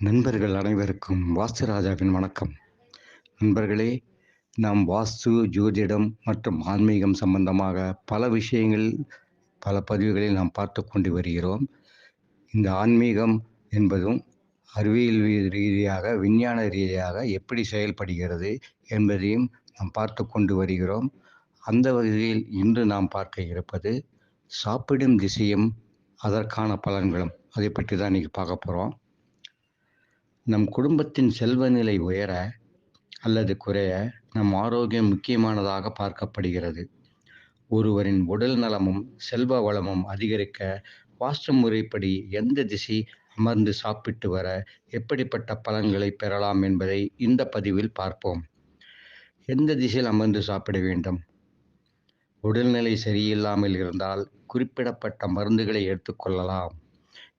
நண்பர்கள் அனைவருக்கும் வாஸ்து ராஜாவின் வணக்கம். நண்பர்களே நாம் வாஸ்து ஜோதிடம் மற்றும் ஆன்மீகம் சம்பந்தமாக பல விஷயங்கள் பல பதிவுகளில் நாம் பார்த்து கொண்டு வருகிறோம். இந்த ஆன்மீகம் என்பதும் அறிவியல் ரீதியாக விஞ்ஞான ரீதியாக எப்படி செயல்படுகிறது என்பதையும் நாம் பார்த்து கொண்டு வருகிறோம். அந்த வகையில் இன்று நாம் பார்க்க இருப்பது சாப்பிடும் திசையும் அதற்கான பலன்களும். அதை பற்றி தான் இன்றைக்கி பார்க்க போகிறோம் நம் குடும்பத்தின் செல்வ நிலை உயர அல்லது குறைய நம் ஆரோக்கியம் முக்கியமானதாக பார்க்கப்படுகிறது. ஒருவரின் உடல் நலமும் செல்வ வளமும் அதிகரிக்க வாஸ்து முறைப்படி எந்த திசை அமர்ந்து சாப்பிட்டு வர எப்படிப்பட்ட பலன்களை பெறலாம் என்பதை இந்த பதிவில் பார்ப்போம். எந்த திசையில் அமர்ந்து சாப்பிட வேண்டும்? உடல்நிலை சரியில்லாமல் இருந்தால் குறிப்பிடப்பட்ட மருந்துகளை எடுத்துக்கொள்ளலாம்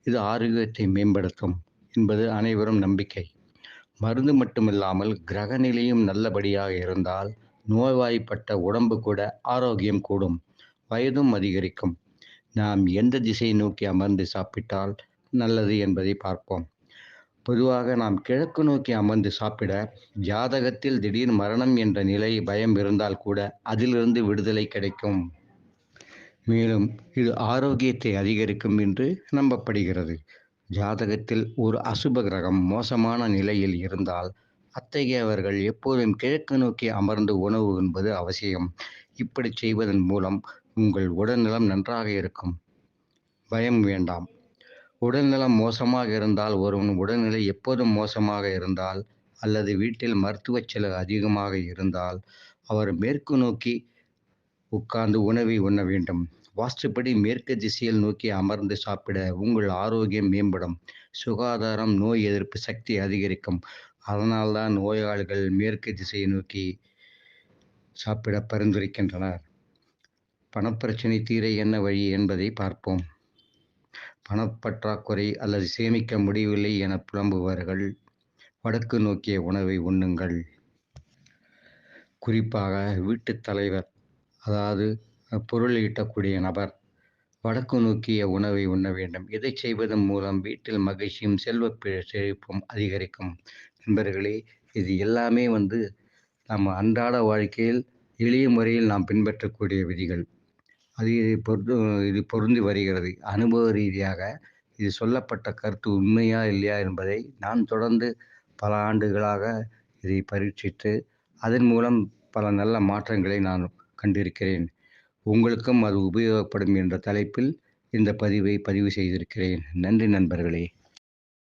இது ஆரோக்கியத்தை மேம்படுத்தும். என்பது அனைவரும் நம்பிக்கை. மருந்து மட்டுமில்லாமல் கிரக நிலையும் நல்லபடியாக இருந்தால் நோய்வாய்ப்பட்ட உடம்பு கூட ஆரோக்கியம் கூடும் வயதும் அதிகரிக்கும். நாம் எந்த திசையை நோக்கி அமர்ந்து சாப்பிட்டால் நல்லது என்பதை பார்ப்போம். பொதுவாக நாம் கிழக்கு நோக்கி அமர்ந்து சாப்பிட ஜாதகத்தில் திடீர் மரணம் என்ற நிலை பயம் இருந்தால் கூட அதிலிருந்து விடுதலை கிடைக்கும். மேலும் இது ஆரோக்கியத்தை அதிகரிக்கும் என்று நம்பப்படுகிறது. ஜாதகத்தில் ஒரு அசுப கிரகம் மோசமான நிலையில் இருந்தால் அத்தகையவர்கள் எப்போதும் கிழக்கு நோக்கி அமர்ந்து உணவு என்பது அவசியம். இப்படி செய்வதன் மூலம் உங்கள் உடல்நலம் நன்றாக இருக்கும். பயம் வேண்டாம். உடல்நலம் மோசமாக இருந்தால் ஒருவன் உடல்நிலை எப்போதும் மோசமாக இருந்தால் அல்லது வீட்டில் மருத்துவ செலவு அதிகமாக இருந்தால் அவர் மேற்கு நோக்கி உட்கார்ந்து உணவை உண்ண வேண்டும். வாஸ்துப்படி மேற்கு திசையில் நோக்கி அமர்ந்து சாப்பிட உங்கள் ஆரோக்கியம் மேம்படும். சுகாதாரம் நோய் எதிர்ப்பு சக்தி அதிகரிக்கும். அதனால்தான் நோயாளிகள் மேற்கு திசையை நோக்கி சாப்பிட பரிந்துரைக்கின்றனர். பணப்பிரச்சனை தீர என்ன வழி என்பதை பார்ப்போம். பணப்பற்றாக்குறை அல்லது சேமிக்க முடியவில்லை என புலம்புபவர்கள் வடக்கு நோக்கிய உணவை உண்ணுங்கள். குறிப்பாக வீட்டுத் தலைவர் அதாவது பொருள் ஈட்டக்கூடிய நபர். வடக்கு நோக்கிய உணவை உண்ண வேண்டும். இதை செய்வதன் மூலம் வீட்டில் மகிழ்ச்சியும் செல்வ செழிப்பும் அதிகரிக்கும். நண்பர்களே இது எல்லாமே வந்து நம்ம அன்றாட வாழ்க்கையில் எளிய முறையில் நாம் பின்பற்றக்கூடிய விதிகள். அது இது பொருந்து இது பொருந்தி வருகிறது. அனுபவ ரீதியாக இது சொல்லப்பட்ட கருத்து உண்மையா இல்லையா என்பதை நான் தொடர்ந்து பல ஆண்டுகளாக இதை பரீட்சித்து அதன் மூலம் பல நல்ல மாற்றங்களை நான் கண்டிருக்கிறேன். உங்களுக்கும் அது உபயோகப்படும் என்ற தலைப்பில் இந்த பதிவை பதிவு செய்திருக்கிறேன். நன்றி நண்பர்களே.